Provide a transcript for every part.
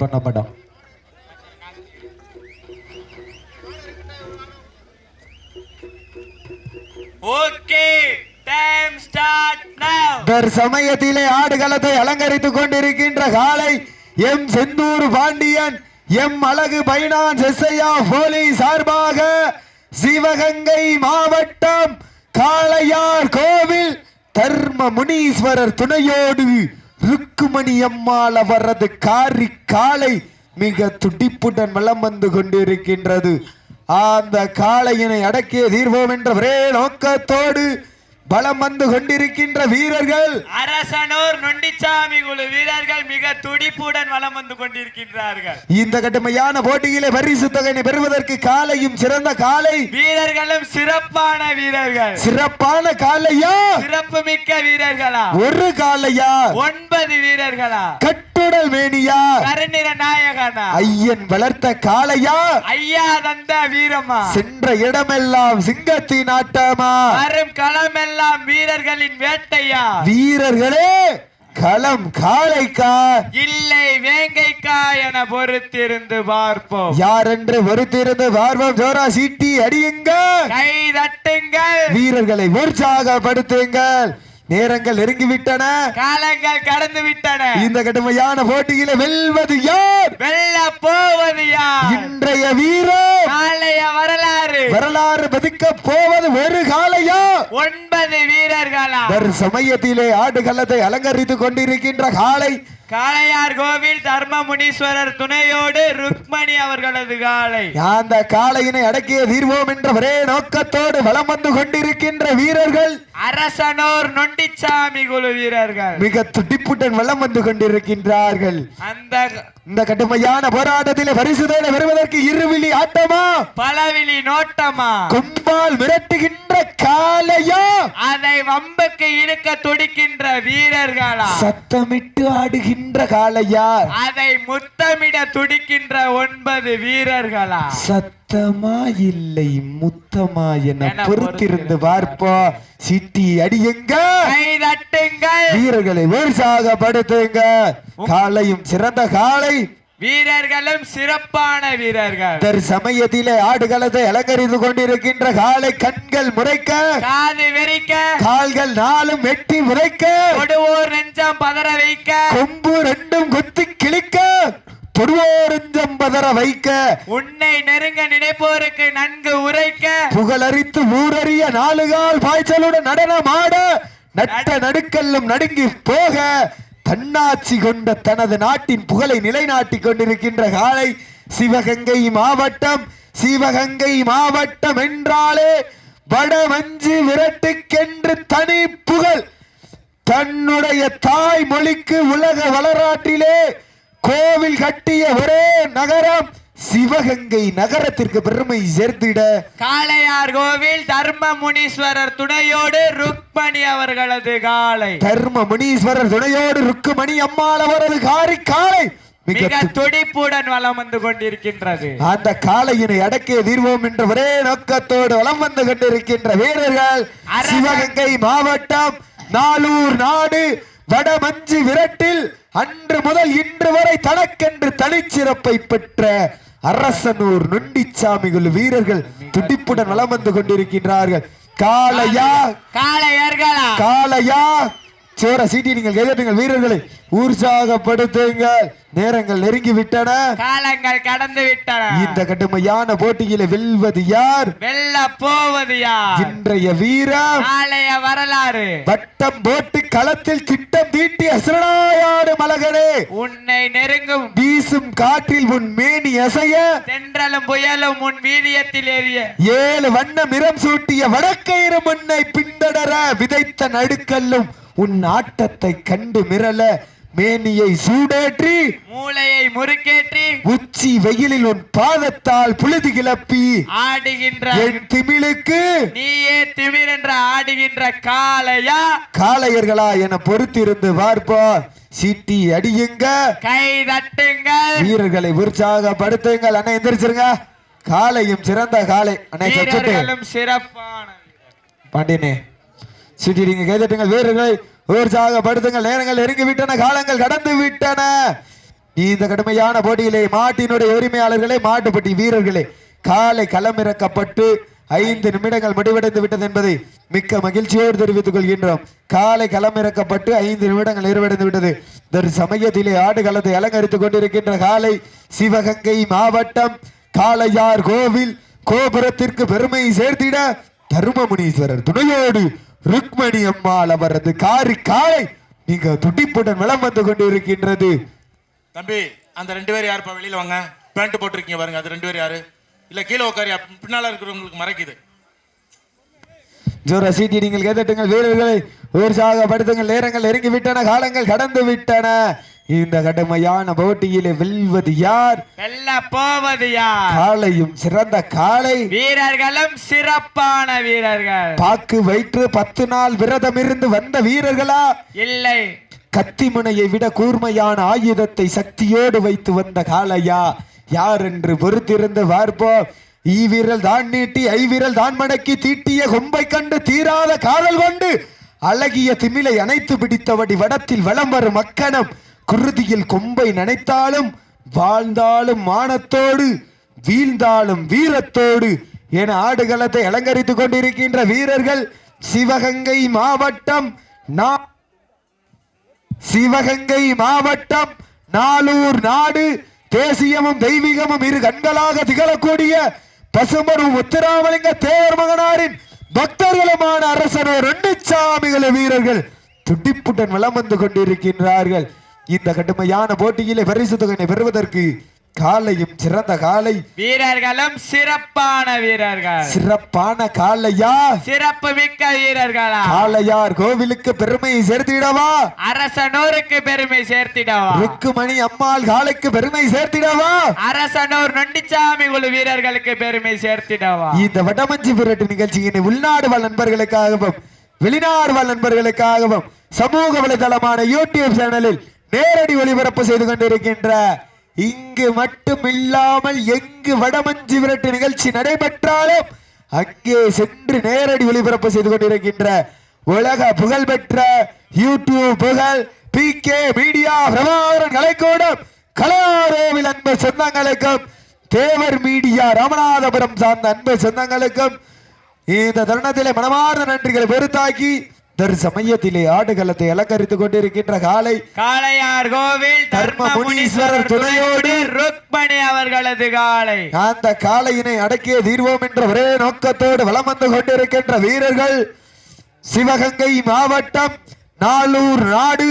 பண்ணப்படும் okay time start நவ தற்சமயத்திலே ஆடுகளத்தை அலங்கரித்துக் கொண்டிருக்கின்ற காலை எம் செந்தூர் பாண்டியன் எம் அழகு பைனான் செசையா போலீஸ் சார்பாக சிவகங்கை மாவட்டம் காளையார் கோவில் தர்ம முனீஸ்வரர் துணையோடு ருக்குமணி அம்மாள் அவரது காரி காளை மிக துடிப்புடன் வலம் வந்து கொண்டிருக்கின்றது. அந்த காளையினை அடக்கிய தீர்வோம் என்ற ஒரே நோக்கத்தோடு பலம் வந்து கொண்டிருக்கின்ற வீரர்கள். அரசனூர் நொண்டிச்சாமி குழு வீரர்கள் மிக துடிப்புடன் வலம் வந்து கொண்டிருக்கின்றார்கள். இந்த கடுமையான போட்டியிலே பரிசு தொகையினை பெறுவதற்கு காலையும் சிறந்த காலை. வீரர்களும் சிறப்பான வீரர்கள். சிறப்பான காலையா? சிறப்பு மிக்க வீரர்களா? ஒரு காலையா? ஒன்பது வீரர்களா? கட்டுடல் மேனியா? கருநிற நாயகனா? ஐயன் வளர்த்த காளையா? ஐயா தந்த வீரமா? சென்ற இடமெல்லாம் சிங்கத்தின் ஆட்டமா? வரும் களமெல்லாம் வீரர்களின் வேட்டையா? வீரர்களே களம் காளைக்கா. இல்லை வேங்கைக்கா என பொறுத்திருந்து பார்ப்போம். யார் என்று வருத்திருந்து பார்வம் ஜோரா சீட்டி அடியுங்க கை தட்டுங்கள் வீரர்களை உற்சாகப்படுத்துங்கள். நேரங்கள் நெருங்கிவிட்டன. காலங்கள் கடந்து விட்டன இந்த கடுமையான போட்டியில வெல்வது யார்? வெல்ல போவது யார்? இன்றைய வீரர். நாளைய வரலாறு வரலாறு பதிக்க போவது ஒரு காலையா? ஒன்பது வீரர்களா? ஒரு சமயத்திலே ஆடுகளத்தை அலங்கரித்துக் கொண்டிருக்கின்ற காலை காளையார் கோவில் தர்ம முனீஸ்வரர் துணையோடு ருக்மணி அவர்களது காளை. அந்த காளையினை அடக்கிய தீர்வோம் என்ற ஒரே நோக்கத்தோடு வலம் வந்து கொண்டிருக்கின்ற வீரர்கள். அரசனூர் நொண்டிச்சாமி குழு வீரர்கள். மிக துடிப்புடன் வலம் வந்து கொண்டிருக்கின்றார்கள். அந்த இந்த கடுமையான போராட்டத்திலே பரிசுதலை பெறுவதற்கு இருவிழி ஆட்டமா? பலவிழி நோட்டமா? கும்பால் மிரட்டுகின்ற காளையா? அதை வம்புக்கு இழுக்க துடிக்கின்ற வீரர்களா? சத்தமிட்டு ஆடுகின்ற காளையா? அதை முத்தமிட துடிக்கின்ற ஒன்பது வீரர்களா? சத்தமா இல்லை முத்தமா என பொறுத்திருந்து பார்ப்போம் சிட்டி அடியுங்க. வீரர்களை உற்சாகப்படுத்துங்க. காளையும் சிறந்த காளை வீரர்களும் சிறப்பான வீரர்கள். தர் சமயத்திலே ஆடுகளத்தை அலங்கரித்துக் கொண்டிருக்கின்ற காளை கண்கள் முறைக்க. காது வெறிக்க. கால்கள் நாளும் வெட்டி முறைக்க. நெஞ்சம் பதற வைக்க. கொம்பு ரெண்டும் கொத்தி கிழிக்க. தொடுவோரஞ்சம் பதற வைக்க உன்னை நெருங்க நினைப்போருக்கு நன்கு உரைக்க புகழரித்து ஊரறிய நாலுகால் பாய்ச்சலுடன் நடனமாட நட்ட நடுக்கல்லும் நடுங்கி போக தன்னாட்சி கொண்ட தனது நாட்டின் புகழை நிலைநாட்டிக் கொண்டிருக்கின்ற காலை சிவகங்கை மாவட்டம் சிவகங்கை மாவட்டம் என்றாலே வடமஞ்சு விரட்டுக்கென்று தனி புகழ். தன்னுடைய தாய் மொழிக்கு உலக வரலாற்றிலே கோவில் கட்டிய ஒரே நகரம் சிவகங்கை நகரத்திற்கு பெருமை சேர்த்திட. காளையார் கோவில் தர்ம முனீஸ்வரர் துணையோடு ருக்மணி அவர்களது காளை. தர்ம முனீஸ்வரர் துணையோடு ருக்குமணி அம்மாள் அவரது காரி காலை மிக துடிப்புடன் வலம் வந்து கொண்டிருக்கின்றது. அந்த காளையினை அடக்கிய தீர்வோம் என்ற ஒரே நோக்கத்தோடு வலம் வந்து கொண்டிருக்கின்ற வீரர்கள். சிவகங்கை மாவட்டம் நாலூர் நாடு வடமஞ்சு விரட்டில் அன்று முதல் இன்று வரை தனக்கென்று தனிச்சிறப்பை பெற்ற அரசனூர் நொண்டிச்சாமிகள் வீரர்கள் துடிப்புடன் வலம் வந்து கொண்டிருக்கின்றார்கள். காளையா காளையர்களா? காளையா சோர சீட்டி நீங்கள் கைதட்டுங்கள் வீரர்களை. உற்சாகப்படுத்துங்கள். நேரங்கள் நெருங்கி விட்டன காலங்கள் கடந்து விட்டன இந்த கடுமையான போட்டியில வெல்வது யார்? வெல்ல போவது யார்? இன்றைய வீரம் நாளைய வரலாறு. வட்டம் போட்டு களத்தில் திட்டம் தீட்டி அசுரனாயாடு மலகனே உன்னை நெருங்கும். வீசும் காற்றில் உன் மேனி அசைய. தென்றலும் புயலும் உன் வீரியத்தில் ஏறிய. ஏழு வண்ண நிறம் சூட்டிய வடக்கயிறு முன்னை பின்தொடர விதைத்த நடுக்கல்லும் உன் ஆட்டத்தை கண்டு மிரள மேனியை சூடேற்றி மூளையை முறுக்கேற்றி உச்சி வெயிலில் உன் பாதத்தால் புழுதி கிளப்பி ஆடுகின்ற என் திமிழுக்கு நீயே திமிரென்ற ஆடுகின்ற காளையா? காளையர்களா என பொறுத்திருந்து பார்ப்போம் சீட்டி அடியுங்க. கை தட்டுங்கள் வீரர்களை உற்சாகப்படுத்துங்கள். அண்ணா எந்திரிச்சிருங்க. காளையும் சிறந்த காளை. அண்ணா சிறப்பான பாண்டியனே சீட்டிடுங்க கைதட்டுங்கள் வீரர்களை. உற்சாகப்படுத்துங்கள். நேரங்கள் நெருங்கிவிட்டன காலங்கள் கடந்து விட்டன இந்த கடுமையான போட்டியிலே மாட்டினுடைய உரிமையாளர்களே மாட்டுப்பட்டி வீரர்களே காலை களமிறக்கப்பட்டு ஐந்து நிமிடங்கள் முடிவடைந்து விட்டது என்பதை மிக்க மகிழ்ச்சியோடு தெரிவித்துக் கொள்கின்றோம். காலை களமிறக்கப்பட்டு ஐந்து நிமிடங்கள் நிறைவடைந்து விட்டது. ஒரு சமயத்திலே ஆடுகளத்தை அலங்கரித்துக் கொண்டிருக்கின்ற காலை சிவகங்கை மாவட்டம் காளையார் கோவில் கோபுரத்திற்கு பெருமை சேர்த்திட தருமமுனீஸ்வரர் துணையோடு ருக்மணி அம்மாள் அவரது காரி காலை நீங்க துடிப்புடன் விளம் வந்து கொண்டிருக்கின்றது. தம்பி அந்த ரெண்டு பேர் யாருப்பா வெளியில வாங்க? பேண்ட் போட்டிருக்கீங்க பாருங்க அது ரெண்டு பேர் யாரு? இல்ல கீழே உட்காரி பின்னால இருக்கிறவங்களுக்கு மறைக்குது. ஜோர சீட்டி நீங்கள் கேட்டுங்கள் வீரர்களை உற்சாகப்படுத்துங்கள் நேரங்கள் நெருங்கி விட்டன காலங்கள் கடந்து விட்டன இந்த கடுமையான போட்டியிலே வெல்வது யார்? வெல்ல போவது யார்? காளையும் சிறந்த காளை. வீரர்களும் சிறப்பான வீரர்கள். பாக்கு வயிற்று பத்து நாள் விரதம் இருந்து வந்த வீரர்களா? இல்லை. கத்தி முனையை விட கூர்மையான ஆயுதத்தை சக்தியோடு வைத்து வந்த காளையா? யார் என்று பொறுத்திருந்து பார்ப்போம். ஈவிரல் தான் நீட்டி ஐவிரல் தான் மடக்கி தீட்டிய கொம்பை கண்டு தீராத காதல் கொண்டு அழகிய திமிலை அணைத்து பிடித்தபடி வடத்தில் வலம் வரும் மக்கணம் குருதியில் கொம்பை நனைத்தாலும் வாழ்ந்தாலும் மானத்தோடு வீழ்ந்தாலும் வீரத்தோடு என ஆடுகளத்தை அலங்கரித்துக் கொண்டிருக்கின்ற வீரர்கள் சிவகங்கை மாவட்டம் நா சிவகங்கை மாவட்டம் நாளூர் நாடு. தேசியமும் தெய்வீகமும் இரு கண்களாக திகழக்கூடிய பசுமரும் உத்திராமலிங்க தேவர் மகனாரின் பக்தர்களுமான அரசனோர் ரெண்டு சாமிகள வீரர்கள். துடிப்புடன் வலம் வந்து கொண்டிருக்கின்றார்கள். இந்த கடுமையான போட்டியிலே பரிசு தொகையினை பெறுவதற்கு காலையும் சிறந்த காலை. வீரர்களும் சிறப்பான வீரர்கள். சிறப்பான காலையா? சிறப்பு மிக்க வீரர்களா? காளையார் கோவிலுக்கு பெருமை சேர்த்திடவா? அரசனூருக்கு பெருமை சேர்த்திடவா? ருக்குமணி அம்மாள் காலைக்கு பெருமை சேர்த்திடவா? அரசனூர் நொண்டிச்சாமி குழு வீரர்களுக்கு பெருமை சேர்த்திடவா? இந்த வடமஞ்சி விரட்டு நிகழ்ச்சியினை உள்நாடு வாழ் நண்பர்களுக்காகவும் வெளிநாடு வாழ் நண்பர்களுக்காகவும் சமூக வலைதளமான யூடியூப் சேனலில் நேரடி ஒளிபரப்பு செய்து கொண்டிருக்கின்ற இங்கு மட்டும் இல்லாமல் எங்கு வடமஞ்சி விரட்டு நிகழ்ச்சி நடைபெற்றாலும் அங்கே சென்று நேரடி ஒளிபரப்பு செய்து கொண்டிருக்கின்ற உலக புகழ்பெற்ற யூடியூப் புகழ் பி கே மீடியா பிரபாகரன் கலைக்கூடம் கலாரோவில் அன்பு சொந்தங்களுக்கும் தேவர் மீடியா ராமநாதபுரம் சார்ந்த அன்பு சொந்தங்களுக்கும் இந்த தருணத்திலே மனமார்ந்த நன்றிகளை பெருத்தாக்கி தரு சமயத்திலே ஆடுகளத்தை அலங்கரித்துக் கொண்டிருக்கின்ற காலை காளையார் கோவில் தர்ம முனீஸ்வரர் துணையோடு ருக்மணி அவர்களது காளை. அந்த காளையினை அடக்கிய தீர்வோம் என்ற ஒரே நோக்கத்தோடு வலம் வந்து கொண்டிருக்கின்ற வீரர்கள் சிவகங்கை மாவட்டம் நாளூர் நாடு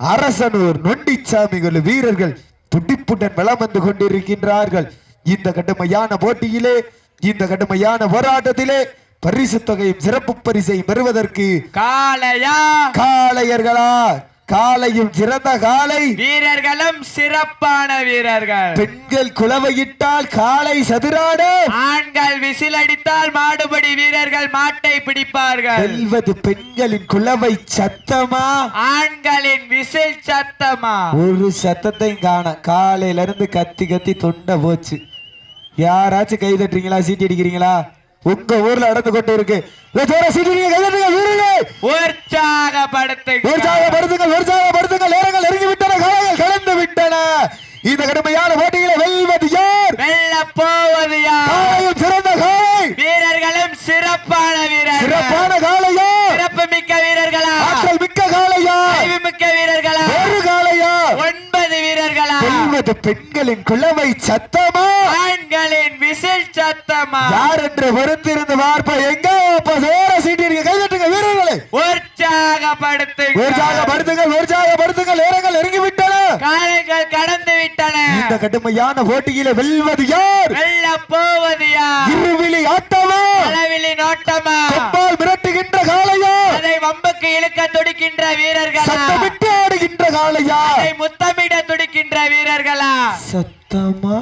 அரசனூர் நொண்டிச்சாமிகள் வீரர்கள் துடிப்புடன் வலம் வந்து கொண்டிருக்கின்றார்கள். இந்த கடுமையான போட்டியிலே இந்த கடுமையான போராட்டத்திலே பரிசு தொகையும் சிறப்பு பரிசையும் பெறுவதற்கு காளையா? காளையர்களா? காளையும் சிறந்த காளை. வீரர்களும் சிறப்பான வீரர்கள். பெண்கள் குலவையிட்டால் காளை சதுராட ஆண்கள் விசில் அடித்தால் மாடுபடி வீரர்கள் மாட்டை பிடிப்பார்கள். வெல்வது பெண்களின் குலவை சத்தமா? ஆண்களின் விசில் சத்தமா? ஒரு சத்தத்தையும் காண. காலையில இருந்து கத்தி கத்தி தொண்டை போச்சு. யாராச்சும் கை தட்டுறீங்களா? சீட்டி அடிக்கிறீங்களா? உங்க ஊர்ல நடந்து கொண்டு இருக்கு. இதோ ஜோரா சீட்டி அடிங்க, கை தட்டுங்க, வீரர்களே. உற்சாகப்படுத்துங்க உற்சாகப்படுத்துங்கள் உற்சாகப்படுத்துங்கள் நேரங்கள் நெருங்கி விட்டன இந்த கடுமையான போட்டியில வெல்வது யார்? வெல்ல போவது யார்? சிறந்த காலை வீரர்களும் சிறப்பான வீரர்கள். சிறப்பான காலையா சிறப்பு மிக்க வீரர்களா? ஆற்றல் மிக்க காலையா அறிவு மிக்க வீரர்களா? ஒரு காலையா ஒன்பது வீரர்களா? பெண்களின் குலவை சத்தமா? ஆண்களின் விசில் சத்தமா யார் என்று பொறுத்திருந்து பார்ப்ப எங்க சேர சீட்டிருக்க கைதட்டுங்க வீரர்களே. உற்சாகப்படுத்துங்க உற்சாகப்படுத்துங்கள் உற்சாகப்படுத்துங்கள். நேரங்கள் நெருங்கி விட்டன காலங்கள் கடந்து விட்டன இந்த கடுமையான போட்டியில வெல்வது யார்? வெல்ல போவது யார்? இருவிழி ஆட்டமா? அளவிலி நோட்டமா? கப்பால் மிரட்டுகின்ற காளையா? அதை வம்புக்கு இழுக்க துடிக்கின்ற வீரர்களா? சத்தமிட்டு ஆடுகின்ற காளையா? அதை முத்தமிட துடிக்கின்ற வீரர்களா? சத்தமா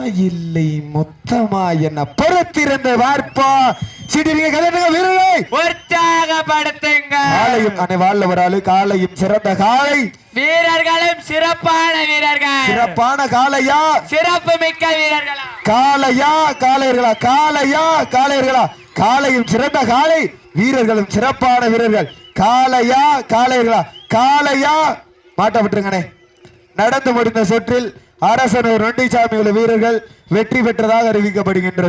இல்லை மொத்தமா என்ன பொறுத்திருந்த வார்ப்பா சீட்டிருக்க கைதட்டுங்க வீரர்களே உற்சாகப்படுத்துங்க காளையும் அனை வாழ்ல ஒரு ஆளு காளையும் சிறந்த காளை. வீரர்களும் சிறப்பான வீரர்கள். சிறப்பான காளையா? சிறப்பு மிக்க வீரர்களா. காளையா? காளையர்களா? காளையா? காளையர்களா? காளையும் சிறந்த காளை. வீரர்களும் சிறப்பான வீரர்கள். காளையா? காளையர்களா? காளையா? மாட்ட விட்டுருங்கண்ணே. நடந்து முடிந்த சுற்றில் அரசனூர் நொண்டிச்சாமி உள்ள வீரர்கள் வெற்றி பெற்றதாக அறிவிக்கப்படுகின்றது.